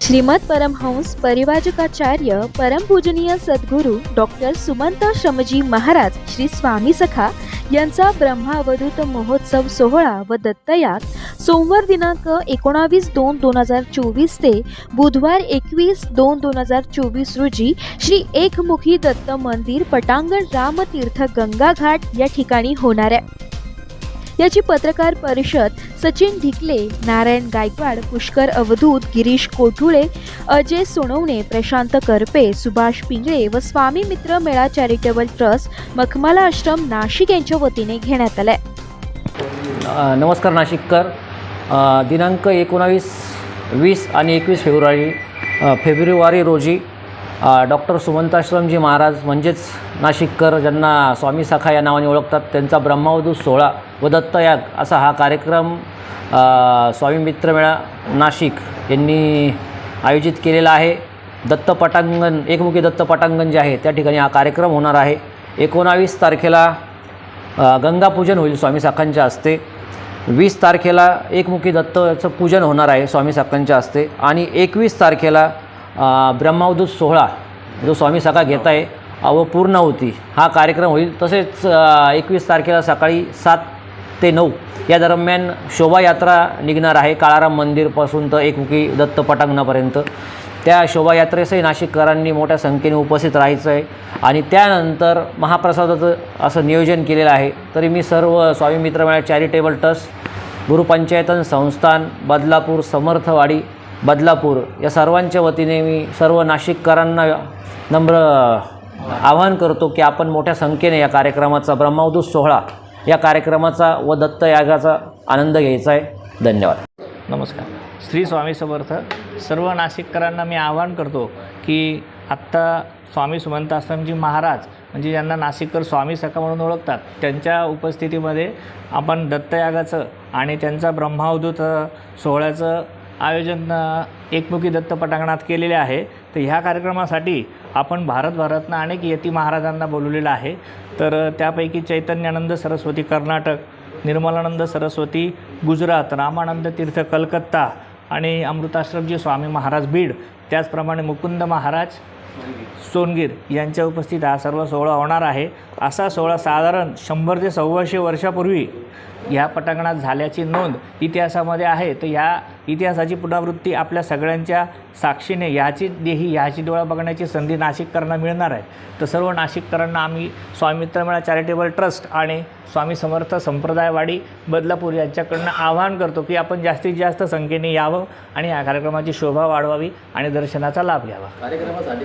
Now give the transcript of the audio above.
श्रीमद परमहंस परिवाजकाचार्य परमपूजनीय सद्गुरू डॉक्टर सुमंत शमजी महाराज श्री स्वामी सखा यांचा ब्रह्मावधूत महोत्सव सोहळा व दत्तयाग सोमवार दिनांक एकोणावीस दोन दोन हजार चोवीस ते बुधवार एकवीस दोन दोन हजार चोवीस रोजी श्री एकमुखी दत्त मंदिर पटांगण रामतीर्थ गंगाघाट या ठिकाणी होणार आहे. याची पत्रकार परिषद सचिन ढिकले नारायण गायकवाड पुष्कर अवधूत गिरीश कोठुळे अजय सोनवणे प्रशांत करपे सुभाष पिंगळे व स्वामी मित्र मेळा चॅरिटेबल ट्रस्ट मखमाला आश्रम नाशिक यांच्या वतीने घेण्यात आलाय. नमस्कार नाशिककर. दिनांक एकोणावीस वीस आणि एकवीस फेब्रुवारी फेब्रुवारी रोजी डॉक्टर सुमंताश्रमजी महाराज म्हणजेच नाशिककर ज्यांना स्वामी सखा या नावाने ओळखतात त्यांचा ब्रह्मावधूत सोहळा व दत्तयाग असा हा कार्यक्रम स्वामी मित्रमेळा नाशिक यांनी आयोजित केलेला आहे. दत्त पटांगण एकमुखी दत्त पटांगण जे आहे त्या ठिकाणी हा कार्यक्रम होणार आहे. एकोणावीस तारखेला गंगापूजन होईल स्वामी साखांच्या हस्ते. वीस तारखेला एकमुखी दत्तचं पूजन होणार आहे स्वामी साखांच्या हस्ते. आणि एकवीस तारखेला ब्रह्मावधूत सोहळा जो स्वामी सखा घेत आहे व पूर्ण पूर्णाहुती हा कार्यक्रम होईल. तसेच एकवीस तारखेला सकाळी सात ते नऊ या दरम्यान शोभायात्रा निघणार आहे. काळाराम मंदिरपासून तर एकमुखी दत्त पटांगणापर्यंत. त्या शोभायात्रेसही नाशिककरांनी मोठ्या संख्येने उपस्थित राहायचं आहे आणि त्यानंतर महाप्रसादाचं असं नियोजन केलेलं आहे. तरी मी सर्व स्वामी मित्रमेळा चॅरिटेबल ट्रस्ट गुरुपंचायतन संस्थान बदलापूर समर्थवाडी बदलापूर या सर्वांच्या वतीने मी सर्व नाशिककरांना नम्र आवाहन करतो की आपण मोठ्या संख्येने या कार्यक्रमाचा ब्रह्मावधूत सोहळा या कार्यक्रमाचा व दत्तयागाचा आनंद घ्यायचा आहे. धन्यवाद. नमस्कार. श्री स्वामी समर्थ सर्व नाशिककरांना मी आवाहन करतो की आत्ता स्वामी सुमंत आश्रमजी महाराज म्हणजे ज्यांना नाशिककर स्वामी सखा म्हणून ओळखतात त्यांच्या उपस्थितीमध्ये आपण दत्तयागाचं आणि त्यांचा ब्रह्मावधूत सोहळ्याचं आयोजन एकमुखी दत्त पटांगणात केलेले आहे. तर ह्या कार्यक्रमासाठी आपण भारतभरातनं अनेक यती महाराजांना बोलवलेलं आहे. तर त्यापैकी चैतन्यानंद सरस्वती कर्नाटक निर्मलानंद सरस्वती गुजरात रामानंद तीर्थ कलकत्ता आणि अमृताश्रमजी स्वामी महाराज बीड त्याचप्रमाणे मुकुंद महाराज सोनगीर यांच्या उपस्थित हा सर्व सोहळा होणार आहे. असा सोहळा साधारण शंभर ते सव्वाशे वर्षापूर्वी ह्या पटांगणात झाल्याची नोंद इतिहासामध्ये आहे. तर ह्या इतिहासाची पुनरावृत्ती आपल्या सगळ्यांच्या साक्षीने ह्याची देही ह्याची डोळा बघण्याची संधी नाशिककरांना मिळणार आहे. तर सर्व नाशिककरांना आम्ही स्वामित्रमेळा चॅरिटेबल ट्रस्ट आणि स्वामी समर्थ संप्रदायवाडी बदलापूर यांच्याकडनं आवाहन करतो की आपण जास्तीत जास्त संख्येने यावं आणि या कार्यक्रमाची शोभा वाढवावी आणि दर्शनाचा लाभ घ्यावा. कार्यक्रमासाठी